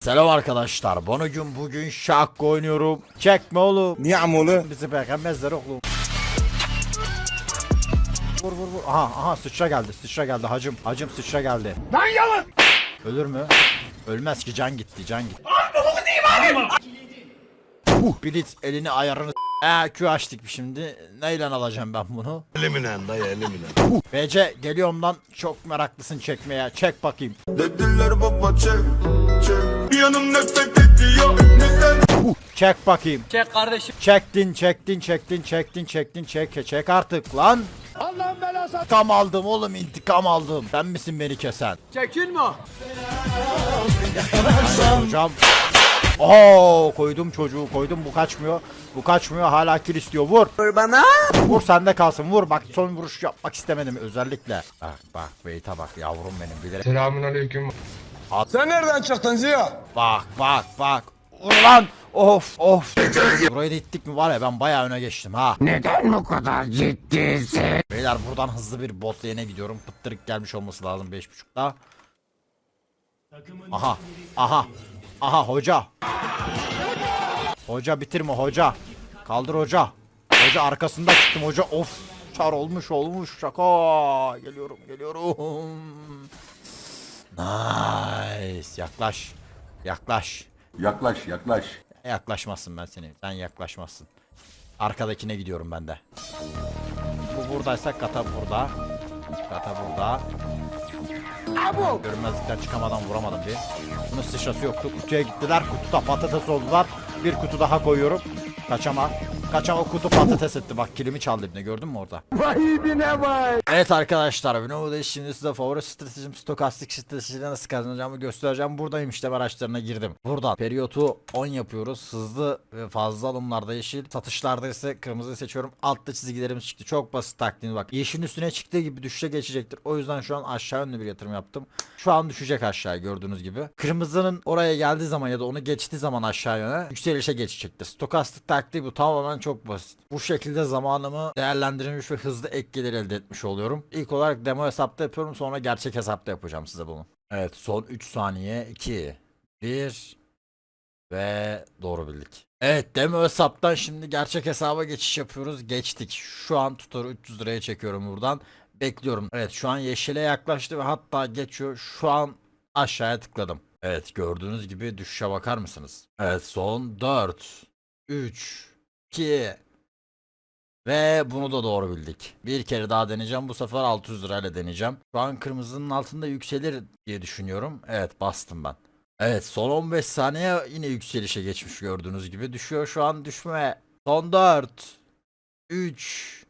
Selam arkadaşlar. Bana gün bugün şak oynuyorum. Çekme oğlum. Niye amolu? Bizi beğenmezler oğlum. Vur vur vur. Aha aha sıçra geldi. Sıçra geldi hacım. Hacım sıçra geldi. Lan yalın. Ölür mü? Ölmez ki can gitti can gitti. Huh, Blitz elini ayarını Eee Q açtık şimdi. Neyle alacağım ben bunu? Eliminen dayı eliminen. BC geliyorum lan. Çok meraklısın çekmeye. Çek bakayım. Dediler baba çek çek yanım nefret ediyor Neden Çek bakayım. Çek kardeşim. Çektin, çektin, çektin, çektin, çektin, çek, çek artık lan. Allah'ım belası. İntikam aldım oğlum, intikam aldım. Sen misin beni kesen? Çekil mi? Hocam. Oo koydum çocuğu koydum bu kaçmıyor. Bu kaçmıyor hala kill istiyor vur. Vur bana. Vur sende kalsın vur bak son vuruş yapmak istemedim özellikle. Bak bak Beyt'e bak yavrum benim bilerek. Selamun aleyküm. Sen nereden çıktın Ziya? Bak bak bak. Vur lan. Of of. Burayı da ittik mi var ya ben bayağı öne geçtim ha. Neden bu kadar ciddisin? Beyler buradan hızlı bir bot lane'e gidiyorum. Pıttırık gelmiş olması lazım 5.5'da. Aha. Aha. Aha hoca. Hoca bitirme hoca. Kaldır hoca. Hoca arkasında çıktım hoca. Of. Çar olmuş olmuş. Şaka. Geliyorum geliyorum. Nice. Yaklaş. Yaklaş. Yaklaş yaklaş Yaklaşmazsın ben seni. Sen yaklaşmazsın. Arkadakine gidiyorum ben de. Bu buradaysa kata burada. Kata burada. Görünmezlikten çıkamadan vuramadım bir. Bunun sıçrası yoktu. Kutuya gittiler. Kutuda patates oldular. Bir kutu daha koyuyorum. Kaçama. Kaçama kutu patates etti. Bak kilimi çaldı ibne gördün mü orada? Evet arkadaşlar videoda şimdi size favori stratejim stokastik stratejiyle nasıl kazanacağımı göstereceğim. Buradayım işte araçlarına girdim. Buradan periyotu 10 yapıyoruz. Hızlı ve fazla alımlarda yeşil. Satışlarda ise kırmızı seçiyorum. Altta çizgilerimiz çıktı. Çok basit taktiğiniz bak. Yeşilin üstüne çıktığı gibi düşüşe geçecektir. O yüzden şu an aşağı yönlü bir yatırım yaptım. Şu an düşecek aşağı gördüğünüz gibi. Kırmızının oraya geldiği zaman ya da onu geçtiği zaman aşağı yöne yükselişe geçecektir. Stokastik taktiği bu tamamen çok basit. Bu şekilde zamanımı değerlendirilmiş ve hızlı ek gelir elde etmiş oluyorum. İlk olarak demo hesapta yapıyorum sonra gerçek hesapta yapacağım size bunu. Evet son 3 saniye 2 1 ve doğru bildik. Evet demo hesaptan şimdi gerçek hesaba geçiş yapıyoruz. Geçtik. Şu an tutarı 300 liraya çekiyorum buradan. Bekliyorum. Evet şu an yeşile yaklaştı ve hatta geçiyor. Şu an aşağıya tıkladım. Evet gördüğünüz gibi düşüşe bakar mısınız? Evet son 4 3 2 ve bunu da doğru bildik. Bir kere daha deneyeceğim. Bu sefer 600 lirayla deneyeceğim. Şu an kırmızının altında yükselir diye düşünüyorum. Evet bastım ben. Evet son 15 saniye yine yükselişe geçmiş gördüğünüz gibi. Düşüyor şu an düşme. Son 4 3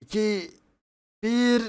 2 1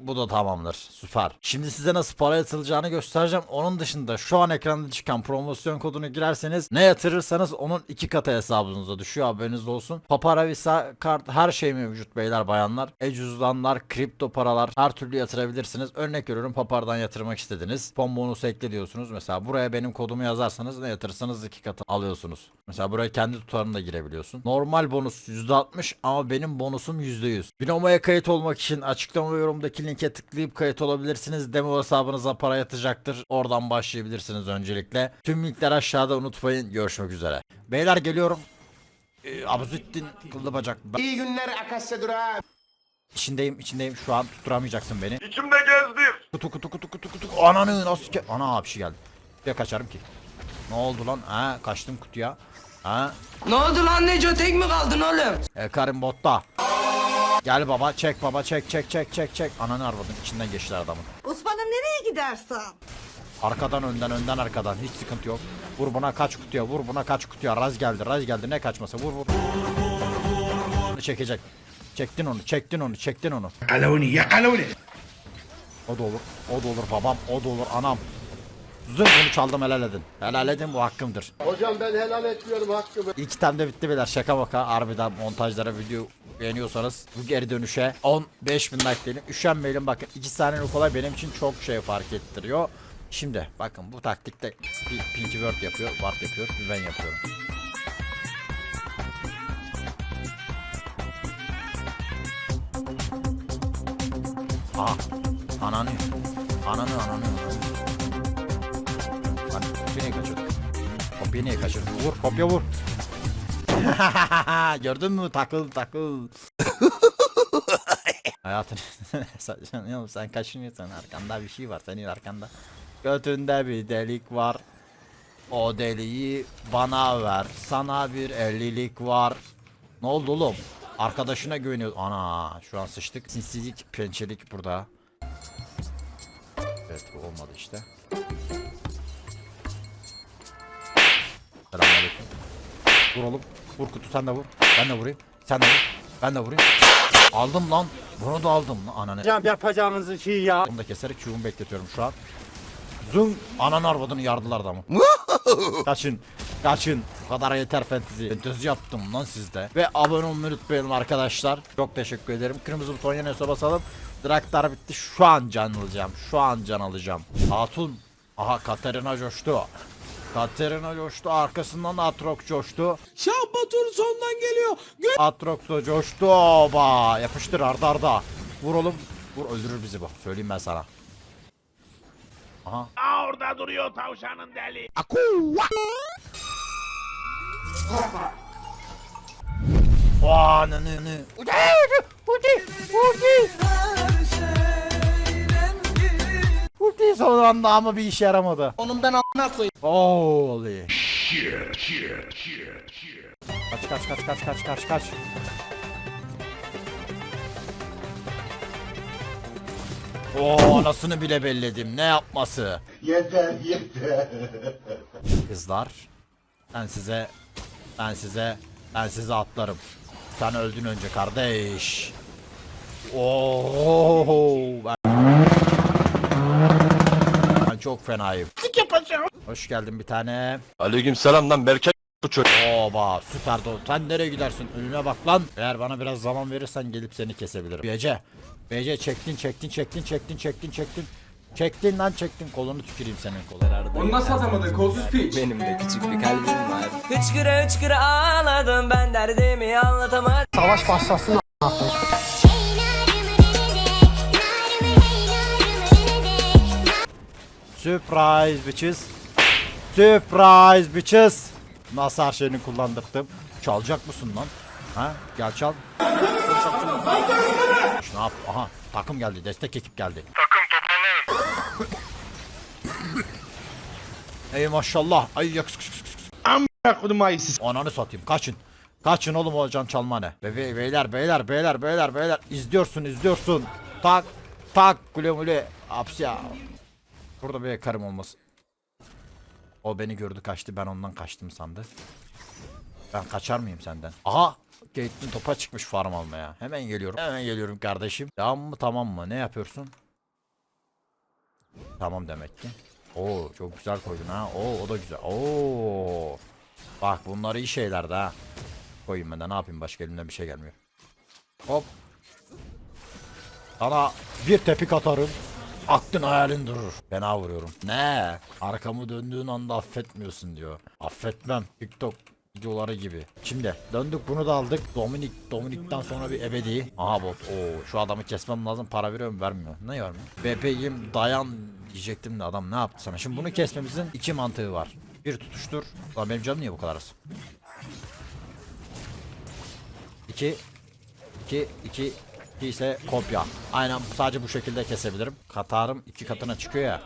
bu da tamamdır. Süper. Şimdi size nasıl para yatırılacağını göstereceğim. Onun dışında şu an ekranda çıkan promosyon kodunu girerseniz ne yatırırsanız onun iki katı hesabınıza düşüyor haberiniz olsun. Papara, Visa, kart her şey mevcut beyler bayanlar. E-cüzdanlar, kripto paralar her türlü yatırabilirsiniz. Örnek veriyorum Papar'dan yatırmak istediniz. Pon bonusu ekle diyorsunuz. Mesela buraya benim kodumu yazarsanız ne yatırırsanız iki katı alıyorsunuz. Mesela buraya kendi tutarını da girebiliyorsun. Normal bonus %60 ama benim bonusum %100. Binomo'ya kayıt olmak için açıklama ve yorumdaki linke tıklayıp kayıt olabilirsiniz. Demo hesabınıza para yatacaktır. Oradan başlayabilirsiniz öncelikle. Tüm linkler aşağıda unutmayın. Görüşmek üzere. Beyler geliyorum. Ee, Abuzittin kıllı bacak. Ben... İyi günler Akasya Durağı. İçindeyim içindeyim şu an tutturamayacaksın beni. İçimde gezdir Kutu kutu kutu kutu kutu. Ananı nasıl ki? Ana bir şey geldi. Kutuya kaçarım ki. Ne oldu lan? Ha kaçtım kutuya. Ha Ne oldu lan Neco tek mi kaldın oğlum? E Karim botta. Gel baba çek baba çek çek çek çek çek. Ananı arvadın içinden geçtiler adamın. Osman'ım nereye gidersen? Arkadan önden önden arkadan hiç sıkıntı yok. Vur buna kaç kutuya vur buna kaç kutuya. Raz geldi raz geldi ne kaçması vur vur. Onu çekecek. Çektin onu çektin onu çektin onu. Kalavuni yakalavuni. O da olur o da olur babam o da olur anam. Zırh bunu çaldım helal edin. Helal edin bu hakkımdır. Hocam ben helal etmiyorum hakkımı. İlk temde bitti beyler şaka baka harbiden montajlara video beğeniyorsanız bu geri dönüşe 15 bin like diyelim. Üşenmeyelim bakın 2 saniyelik olay benim için çok şey fark ettiriyor. Şimdi bakın bu taktikte Pinky Word yapıyor, Ward yapıyor, ben yapıyorum. Aa, ananı, ananı, ananı, ananı. Kopya niye kaçırdın? Kopya niye kaçırdın? Vur kopya vur. Gördün mü? Takıl takıl. Hayatın sen, sen kaçınıyorsun arkanda bir şey var senin arkanda. Götünde bir delik var. O deliği bana ver. Sana bir ellilik var. Ne oldu oğlum? Arkadaşına güveniyor. Ana şu an sıçtık. Sinsilik, pençelik burada. Evet bu olmadı işte. Selamünaleyküm. Vur oğlum. Vur kutu sen de vur. Ben de vurayım. Sen de vur. Ben de vurayım. Aldım lan. Bunu da aldım lan ananı. yapacağınızı şey ya. Bunu da keserek Q'umu bekletiyorum şu an. Zoom ananı arvadını yardılar adamı. kaçın. Kaçın. Bu kadar yeter fantezi. Fantezi yaptım lan sizde. Ve abone olmayı unutmayalım arkadaşlar. Çok teşekkür ederim. Kırmızı buton yanıyorsa basalım. Draktar bitti. Şu an can alacağım. Şu an can alacağım. Hatun. Aha Katerina coştu. Katerina coştu. Arkasından Atrok coştu. Şah Batur sondan geliyor. Atrox da coştu. Oba. Yapıştır arda arda. Vur oğlum. Vur öldürür bizi bu. Söyleyeyim ben sana. Aha. Orada duruyor tavşanın deli. Vaa ne ne ne. Ude ude ude. Ulti son anda ama bir işe yaramadı. Onun ben a**ına koyayım. Holy. Kaç kaç kaç kaç kaç kaç kaç. Oo anasını bile belledim. Ne yapması? Yeter yeter. Kızlar. Ben size ben size ben size atlarım. Sen öldün önce kardeş. Oo ben çok fenayım. Hoş geldin bir tane. Aleyküm selam lan Berke bu çocuk. Oba süper dolu. Sen nereye gidersin? Önüne bak lan. Eğer bana biraz zaman verirsen gelip seni kesebilirim. BC. BC çektin çektin çektin çektin çektin çektin. Çektin lan çektin. Kolunu tüküreyim senin kolunu. Onu nasıl atamadın kolsuz piç? Benim de küçük bir kalbim var. Hıçkıra hıçkıra ağladım ben derdimi anlatamadım. Savaş başlasın. Surprise bitches. Surprise bitches. Nasıl her şeyini kullandırdım. Çalacak mısın lan? Ha? Gel çal. Şunu yap. Aha takım geldi. Destek ekip geldi. Takım toparlanın. Ey maşallah. Ay yaks. Kodum ayısız. Ananı satayım. Kaçın. Kaçın oğlum o can çalma ne? Bebe beyler beyler beyler beyler beyler izliyorsun izliyorsun. Tak tak güle güle. Hapsi ya. Burada bir karım olmasın. O beni gördü kaçtı ben ondan kaçtım sandı. Ben kaçar mıyım senden? Aha! Caitlyn topa çıkmış farm almaya. Hemen geliyorum. Hemen geliyorum kardeşim. Tamam mı tamam mı? Ne yapıyorsun? Tamam demek ki. Oo çok güzel koydun ha. Oo o da güzel. Oo. Bak bunlar iyi şeyler ha. Koyayım ben de ne yapayım başka elimden bir şey gelmiyor. Hop. Sana bir tepik atarım. Aklın hayalin durur. Fena vuruyorum. Ne? Arkamı döndüğün anda affetmiyorsun diyor. Affetmem. TikTok videoları gibi. Şimdi döndük bunu da aldık. Dominik Dominik'ten sonra bir ebedi. Aha bot. Oo şu adamı kesmem lazım. Para veriyor mu? Vermiyor. Ne vermiyor? BP'yim dayan diyecektim de adam ne yaptı sana? Şimdi bunu kesmemizin iki mantığı var. Bir tutuştur. Lan benim canım niye bu kadar az? İki. İki. iki, iki ise kopya. Aynen sadece bu şekilde kesebilirim. Katarım iki katına çıkıyor ya.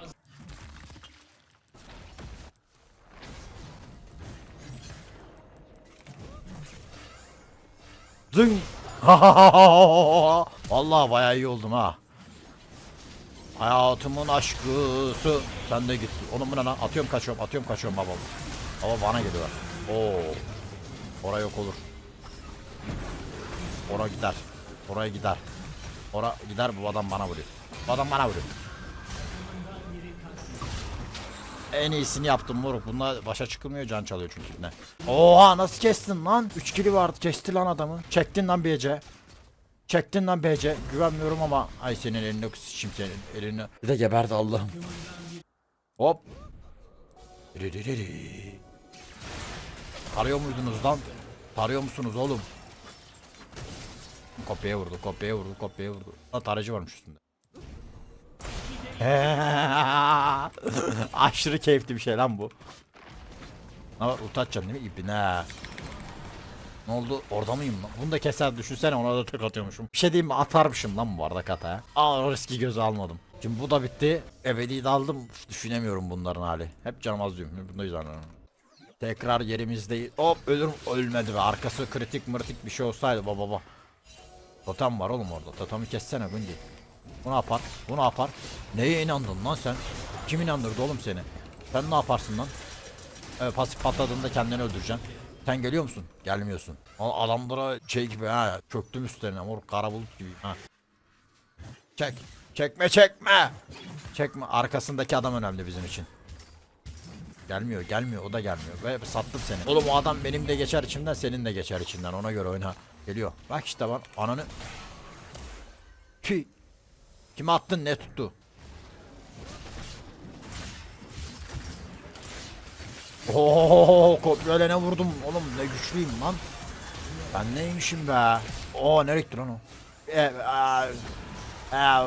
Zing. Vallahi bayağı iyi oldum ha. Hayatımın aşkısı. Sen de git. Onun buna lan. Atıyorum kaçıyorum. Atıyorum kaçıyorum baba. Baba bana geliyorlar. Oo. Oraya yok olur. Ora gider. Oraya gider. Ora gider bu adam bana vuruyor. Bu adam bana vuruyor. En iyisini yaptım moruk. Bununla başa çıkılmıyor can çalıyor çünkü ne. Oha nasıl kestin lan? 3 kili vardı kesti lan adamı. Çektin lan BC. Çektin lan BC. Güvenmiyorum ama ay senin elini sıçayım senin elini. Bir de geberdi Allah'ım. Hop. Ririririr. Tarıyor muydunuz lan? Tarıyor musunuz oğlum? Kopyaya vurdu, kopyaya vurdu, kopyaya vurdu. Ha tarayıcı varmış üstünde. Aşırı keyifli bir şey lan bu. Ne var ult atacaksın değil mi? İbne. Ne oldu? Orada mıyım lan? Bunu da keser düşünsene ona da tek atıyormuşum. Bir şey diyeyim mi? Atarmışım lan bu arada kataya. Aa o riski göze almadım. Şimdi bu da bitti. Ebedi de aldım. Düşünemiyorum bunların hali. Hep canım az diyorum. Bunda yüzden. Tekrar yerimizdeyiz. Hop ölürüm. Ölmedi ve arkası kritik mırtik bir şey olsaydı baba baba. Totem var oğlum orada. Totemi kessene Gundi. Bu ne yapar? Bu yapar? Neye inandın lan sen? Kim inandırdı oğlum seni? Sen ne yaparsın lan? Evet, pasif patladığında kendini öldüreceksin. Sen geliyor musun? Gelmiyorsun. Adamlara şey gibi ha çöktüm üstlerine mor kara bulut gibi ha. Çek. Çekme çekme. Çekme. Arkasındaki adam önemli bizim için. Gelmiyor gelmiyor o da gelmiyor. Ve sattım seni. Oğlum o adam benim de geçer içimden senin de geçer içinden ona göre oyna. Geliyor. Bak işte var ananı. Ki. Kime attın ne tuttu? Oo, ne vurdum oğlum ne güçlüyüm lan. Ben neymişim be? Oo nereye gitti lan o? E, aa, aa,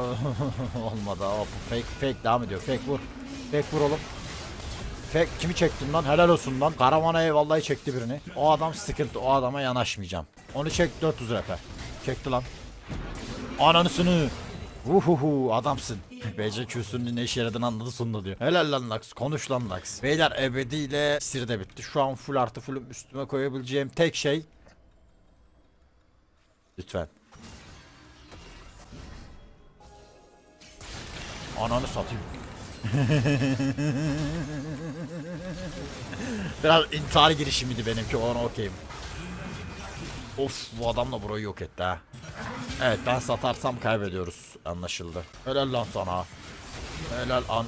olmadı. Hop, fake fake devam ediyor. Fake vur. Fake vur oğlum. Fake kimi çektin lan? Helal olsun lan. Karamana'yı vallahi çekti birini. O adam sıkıntı. O adama yanaşmayacağım. Onu çek 400 repe. Çekti lan. Ananısını. Uhuhu adamsın. BC Q'sunun ne işe yaradığını anladı sonunda diyor. Helal lan Lux konuş lan Lux. Beyler ebedi ile sir de bitti. Şu an full artı fullüm üstüme koyabileceğim tek şey. Lütfen. Ananı satayım. Biraz intihar girişimiydi benimki ona okeyim. Of bu adam da burayı yok etti ha. Evet ben satarsam kaybediyoruz anlaşıldı. Helal lan sana. Helal an.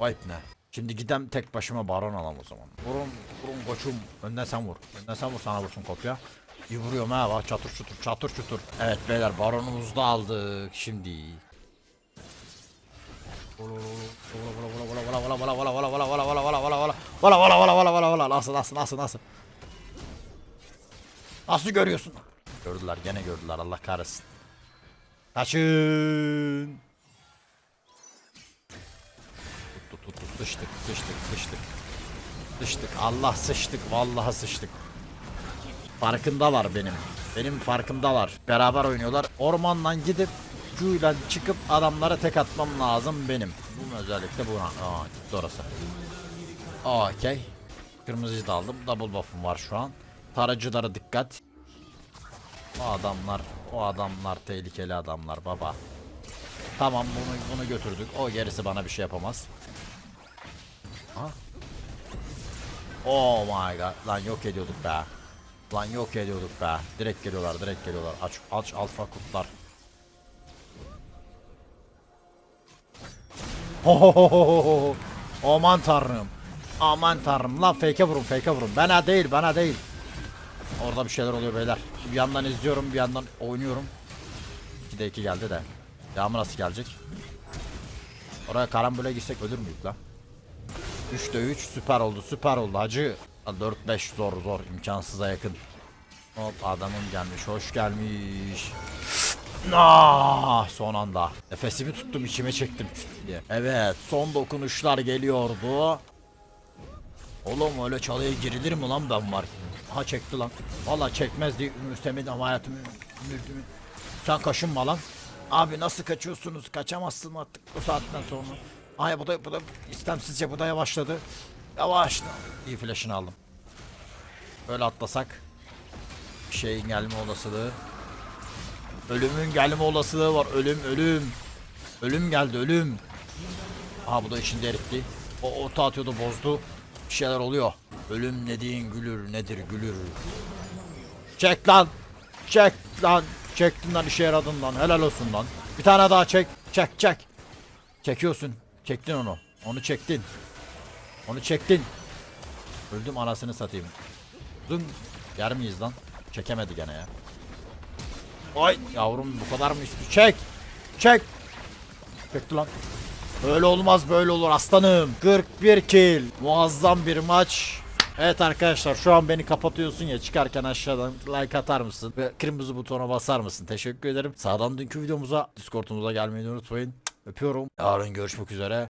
Vay ne. Şimdi gidem tek başıma baron alalım o zaman. Vurun vurun koçum. Önden sen vur. Önden sen vur sana vursun kopya. İyi vuruyorum ha bak çatır çutur çatır çutur. Evet beyler baronumuzu da aldık şimdi. Nasıl nasıl nasıl nasıl Nasıl görüyorsun? Gördüler gene gördüler Allah kahretsin. Kaçın. Tut tut tut sıçtık sıçtık sıçtık. Sıçtık Allah sıçtık vallahi sıçtık. Farkındalar benim. Benim farkındalar. Beraber oynuyorlar. Ormandan gidip Q'yla çıkıp adamlara tek atmam lazım benim. Bu özellikle buna. Aa gitti orası. Okey. Kırmızıyı da aldım. Double buff'um var şu an. Tarayıcılara dikkat. O adamlar, o adamlar tehlikeli adamlar baba. Tamam bunu bunu götürdük. O gerisi bana bir şey yapamaz. Ha? Oh my god. Lan yok ediyorduk be. Lan yok ediyorduk be. Direkt geliyorlar, direkt geliyorlar. Aç aç alfa kurtlar. Hohohoho. Aman tanrım. Aman tanrım. Lan fake'e vurun, fake'e vurun. Bana değil, bana değil. Orada bir şeyler oluyor beyler. Bir yandan izliyorum bir yandan oynuyorum. 2'de 2 geldi de. Devamı nasıl gelecek? Oraya karambole gitsek ölür müyük lan? 3'te 3 süper oldu süper oldu hacı. 4-5 zor zor imkansıza yakın. Hop adamım gelmiş hoş gelmiş. Ah, son anda. Nefesimi tuttum içime çektim. Evet son dokunuşlar geliyordu. Oğlum öyle çalıya girilir mi lan ben var? Ha çekti lan. Valla çekmez diye ümitlemedim hayatımı. ümitimi. Sen kaşınma lan. Abi nasıl kaçıyorsunuz? Kaçamazsın artık bu saatten sonra. Ay bu da bu da istemsizce bu da yavaşladı. Yavaşla. İyi flash'ını aldım. Böyle atlasak bir şeyin gelme olasılığı. Ölümün gelme olasılığı var. Ölüm ölüm. Ölüm geldi ölüm. Aha bu da içinde eritti. O orta atıyordu bozdu. Bir şeyler oluyor. Ölüm dediğin gülür nedir gülür. Çek lan. Çek lan. Çektin lan işe yaradın lan. Helal olsun lan. Bir tane daha çek. Çek çek. Çekiyorsun. Çektin onu. Onu çektin. Onu çektin. Öldüm anasını satayım. Dın. Yer miyiz lan? Çekemedi gene ya. Ay yavrum bu kadar mı üstü? Çek. Çek. Çekti lan. Böyle olmaz böyle olur aslanım. 41 kill. Muazzam bir maç. Evet arkadaşlar şu an beni kapatıyorsun ya çıkarken aşağıdan like atar mısın? Ve kırmızı butona basar mısın? Teşekkür ederim. Sağdan dünkü videomuza Discord'umuza gelmeyi unutmayın. Öpüyorum. Yarın görüşmek üzere.